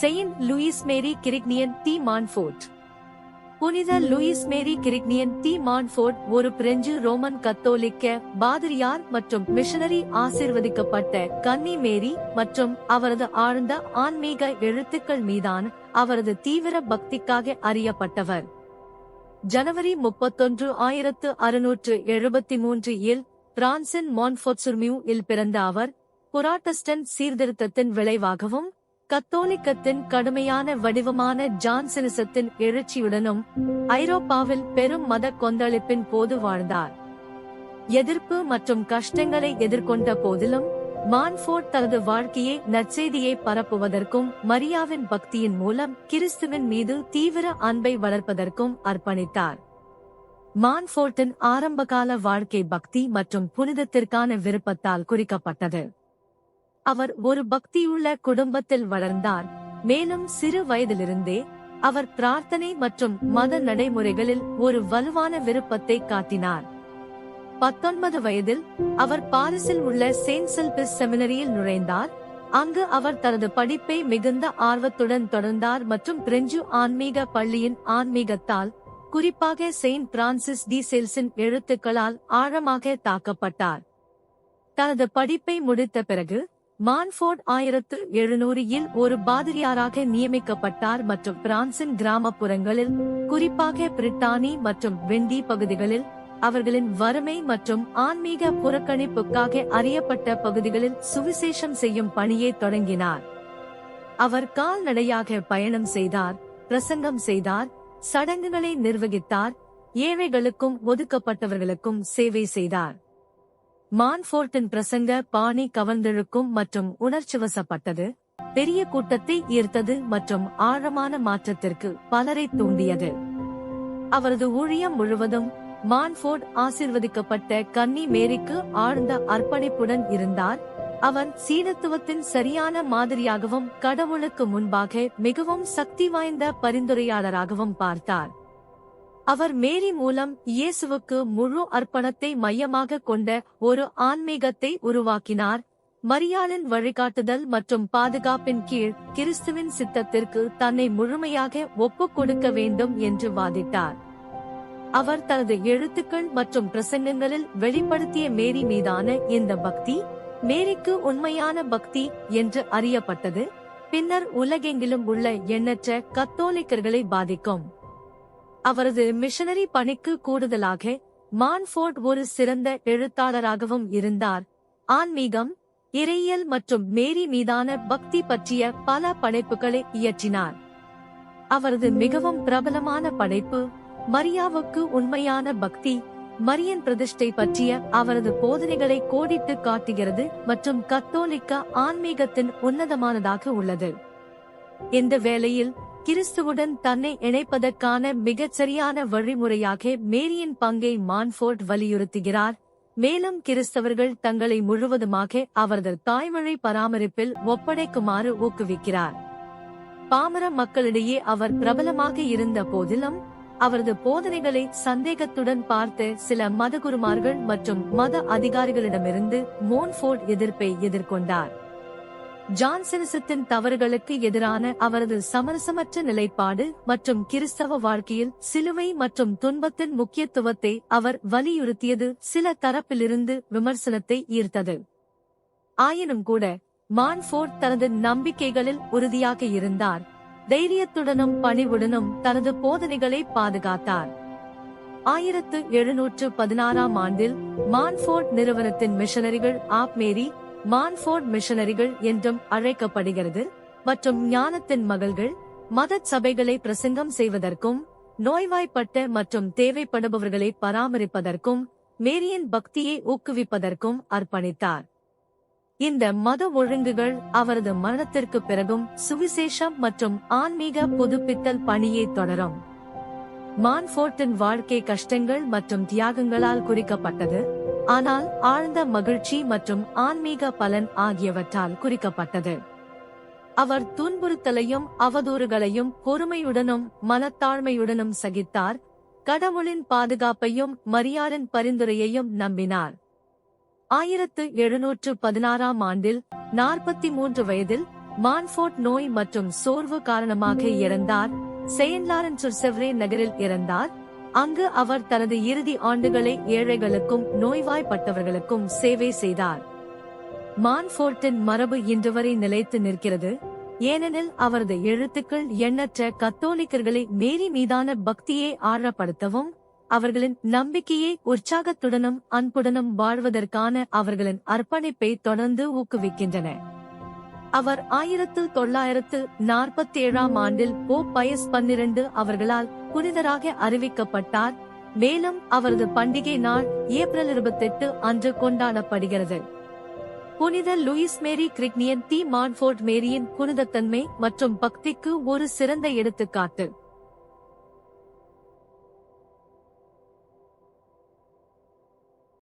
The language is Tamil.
Saint Louis Marie Grignion de Montfort. புனித Louis Marie Grignion de Montfort ஒரு பிரெஞ்சு ரோமன் கத்தோலிக்க பாதிரியார் மற்றும் மிஷனரி ஆசிர்வதிக்கப்பட்ட கன்னி மேரி மற்றும் அவரது ஆழ்ந்த ஆன்மீக எழுத்துக்கள் மீதான அவரது தீவிர பக்திக்காக அறியப்பட்டவர். ஜனவரி முப்பத்தொன்று ஆயிரத்து அறுநூற்று எழுபத்தி மூன்று இல் பிரான்சின் மான்ஃபோட்சுர்மியூ இல் பிறந்த அவர் புராட்டஸ்டன் சீர்திருத்தத்தின் விளைவாகவும் கத்தோலிக்கத்தின் கடுமையான வடிவமான ஜான்சனிசத்தின் எழுச்சியுடனும் ஐரோப்பாவில் பெரும் மத கொந்தளிப்பின் போது வாழ்ந்தார். எதிர்ப்பு மற்றும் கஷ்டங்களை எதிர்கொண்ட போதிலும் மான்ஃபோர்ட் தனது வாழ்க்கையை நற்செய்தியை பரப்புவதற்கும் மரியாவின் பக்தியின் மூலம் கிறிஸ்துவின் மீது தீவிர அன்பை வளர்ப்பதற்கும் அர்ப்பணித்தார். மான்ஃபோர்ட்டின் ஆரம்பகால வாழ்க்கை பக்தி மற்றும் புனிதத்திற்கான விருப்பத்தால் குறிக்கப்பட்டது. அவர் ஒரு பக்தியுள்ள குடும்பத்தில் வளர்ந்தார். மேலும் சிறு வயதிலிருந்தே அவர் பிரார்த்தனை மற்றும் மத நடைமுறைகளில் ஒரு வலுவான விருப்பத்தை காட்டினார். பத்தொன்பது வயதில் அவர் பாரிஸில் உள்ள செயின்ட் செல்பிஸ் செமினரியில் நுழைந்தார். அங்கு அவர் தனது படிப்பை மிகுந்த ஆர்வத்துடன் தொடர்ந்தார் மற்றும் பிரெஞ்சு ஆன்மீக பள்ளியின் ஆன்மீகத்தால் குறிப்பாக செயின்ட் பிரான்சிஸ் டி சேல்ஸின் எழுத்துக்களால் ஆழமாக தாக்கப்பட்டார். தனது படிப்பை முடித்த பிறகு மான்ஃபோர்ட் ஆயிரத்து எழுநூறில் ஒரு பாதிரியாராக நியமிக்கப்பட்டார் மற்றும் பிரான்சின் கிராமப்புறங்களில் குறிப்பாக பிரிட்டானி மற்றும் வெண்டி பகுதிகளில் அவர்களின் வறுமை மற்றும் ஆன்மீக புறக்கணிப்புக்காக அறியப்பட்ட பகுதிகளில் சுவிசேஷம் செய்யும் பணியை தொடங்கினார். அவர் கால்நடையாக பயணம் செய்தார் பிரசங்கம் செய்தார் சடங்குகளை நிர்வகித்தார் ஏழைகளுக்கும் ஒதுக்கப்பட்டவர்களுக்கும் சேவை செய்தார். மான்ஃபோர்ட்டின் பிரசங்க பாணி கவர்ந்தெழுக்கும் மற்றும் உணர்ச்சிவசப்பட்டது பெரிய கூட்டத்தை ஈர்த்தது மற்றும் ஆழமான மாற்றத்திற்கு பலரை தூண்டியது. அவரது ஊழியம் முழுவதும் மான்ஃபோர்ட் ஆசிர்வதிக்கப்பட்ட கன்னி மேரிக்கு ஆழ்ந்த அர்ப்பணிப்புடன் இருந்தார். அவர் சீனத்துவத்தின் சரியான மாதிரியாகவும் கடவுளுக்கு முன்பாக மிகவும் சக்தி வாய்ந்த பரிந்துரையாளராகவும் பார்த்தார். அவர் மேரி மூலம் இயேசுவுக்கு முழு அர்ப்பணத்தை மையமாக கொண்ட ஒரு ஆன்மீகத்தை உருவாக்கினார். மரியாளின் வழிகாட்டுதல் மற்றும் பாதுகாப்பின் கீழ் கிறிஸ்துவின் சித்தத்திற்கு தன்னை முழுமையாக ஒப்புக் கொடுக்க வேண்டும் என்று வாதிட்டார். அவர் தனது எழுத்துக்கள் மற்றும் பிரசங்கங்களில் வெளிப்படுத்திய மேரி மீதான இந்த பக்தி மேரிக்கு உண்மையான பக்தி என்று அறியப்பட்டது பின்னர் உலகெங்கிலும் உள்ள எண்ணற்ற கத்தோலிக்கர்களை பாதிக்கும். அவரது மிஷனரி பணிக்கு கூடுதலாக மான்ஃபோர்ட் ஒரு சிறந்த எழுத்தாளராகவும் இருந்தார். ஆன்மீகம் இறையியல் மற்றும் மேரி மீதான பக்தி பற்றிய பல படைப்புகளை இயற்றினார். அவரது மிகவும் பிரபலமான படைப்பு மரியாவுக்கு உண்மையான பக்தி மரியன் பிரதிஷ்டை பற்றிய அவரது போதனைகளை கோடிட்டு காட்டுகிறது மற்றும் கத்தோலிக்க ஆன்மீகத்தின் உன்னதமானதாக உள்ளது. இந்த வேளையில் கிறிஸ்துவுடன் தன்னை இணைப்பதற்கான மிகச்சரியான வழிமுறையாக மேரியின் பங்கை மான்ஃபோர்ட் வலியுறுத்துகிறார். மேலும் கிறிஸ்தவர்கள் தங்களை முழுவதுமாக அவரது தாய்மொழி பராமரிப்பில் ஒப்படைக்குமாறு ஊக்குவிக்கிறார். பாமர மக்களிடையே அவர் பிரபலமாக இருந்த போதிலும் அவரது போதனைகளை சந்தேகத்துடன் பார்த்த சில மதகுருமார்கள் மற்றும் மத அதிகாரிகளிடமிருந்து மோன்ஃபோர்ட் எதிர்ப்பை எதிர்கொண்டார். ஜான்சனிசத்தின் தவறுகளுக்கு எதிரான அவரது சமரசமற்ற நிலைப்பாடு மற்றும் கிறிஸ்தவ வாழ்க்கையில் சிலுவை மற்றும் துன்பத்தின் முக்கியத்துவத்தை அவர் வலியுறுத்தியது சில தரப்பிலிருந்து விமர்சனத்தை ஈர்த்தது. ஆயினும் கூட மான்ஃபோர்ட் தனது நம்பிக்கைகளில் உறுதியாக இருந்தார். தைரியத்துடனும் பணிவுடனும் தனது போதனைகளை பாதுகாத்தார். ஆயிரத்து எழுநூற்று பதினாறாம் ஆண்டில் மான்ஃபோர்ட் நிறுவனத்தின் மிஷனரிகள் ஆப்மேரி மான்ஃபோர்ட் மிஷனரிகள் என்றும் அழைக்கப்படுகிறது மற்றும் ஞானத்தின் மகள்கள் மத சபைகளை பிரசங்கம் செய்வதற்கும் நோய்வாய்ப்பட்ட மற்றும் தேவைப்படுபவர்களை பராமரிப்பதற்கும் மேரியின் பக்தியை ஊக்குவிப்பதற்கும் அர்ப்பணித்தார். இந்த மத ஒழுங்குகள் அவரது மரணத்திற்கு பிறகும் சுவிசேஷம் மற்றும் ஆன்மீக புதுப்பித்தல் பணியை தொடரும். மான்ஃபோர்ட்டின் வாழ்க்கை கஷ்டங்கள் மற்றும் தியாகங்களால் குறிக்கப்பட்டது. ஆனால் ஆழ்ந்த மகிழ்ச்சி மற்றும் ஆன்மீக பலன் ஆகியவற்றால் குறிக்கப்பட்டது. அவர் துன்புறுத்தலையும் அவதூறுகளையும் பொறுமையுடனும் மனத்தாழ்மையுடனும் சகித்தார் கடவுளின் பாதுகாப்பையும் மரியாரின் பரிந்துரையையும் நம்பினார். ஆயிரத்து எழுநூற்று பதினாறாம் ஆண்டில் நாற்பத்தி மூன்று வயதில் மான்ஃபோர்ட் நோய் மற்றும் சோர்வு காரணமாக இறந்தார் செயின்லாரன் லாரன்ஸ் செவ்ரே நகரில் இறந்தார் அங்கு அவர் தனது இறுதி ஆண்டுகளை ஏழைகளுக்கும் நோய்வாய்ப்பட்டவர்களுக்கும் சேவை செய்தார். மான்ஃபோர்ட்டின் மரபு இன்று வரை நிலைத்து நிற்கிறது. ஏனெனில் அவரது எழுத்துக்கள் எண்ணற்ற கத்தோலிக்கர்களை மேரி மீதான பக்தியை ஆழப்படுத்தவும் அவர்களின் நம்பிக்கையை உற்சாகத்துடனும் அன்புடனும் வாழ்வதற்கான அவர்களின் அர்ப்பணிப்பை தொடர்ந்து ஊக்குவிக்கின்றன. அவர் ஆயிரத்து தொள்ளாயிரத்து நாற்பத்தி ஏழாம் ஆண்டில் போப் பயஸ் பன்னிரண்டு அவர்களால் புனிதராக அறிவிக்கப்பட்டார். மேலும் அவரது பண்டிகை நாள் ஏப்ரல் இருபத்தெட்டு அன்று கொண்டாடப்படுகிறது. புனித Louis Marie Grignion de Montfort மேரியின் புனிதத்தன்மை மற்றும் பக்திக்கு ஒரு சிறந்த எடுத்துக்காட்டு.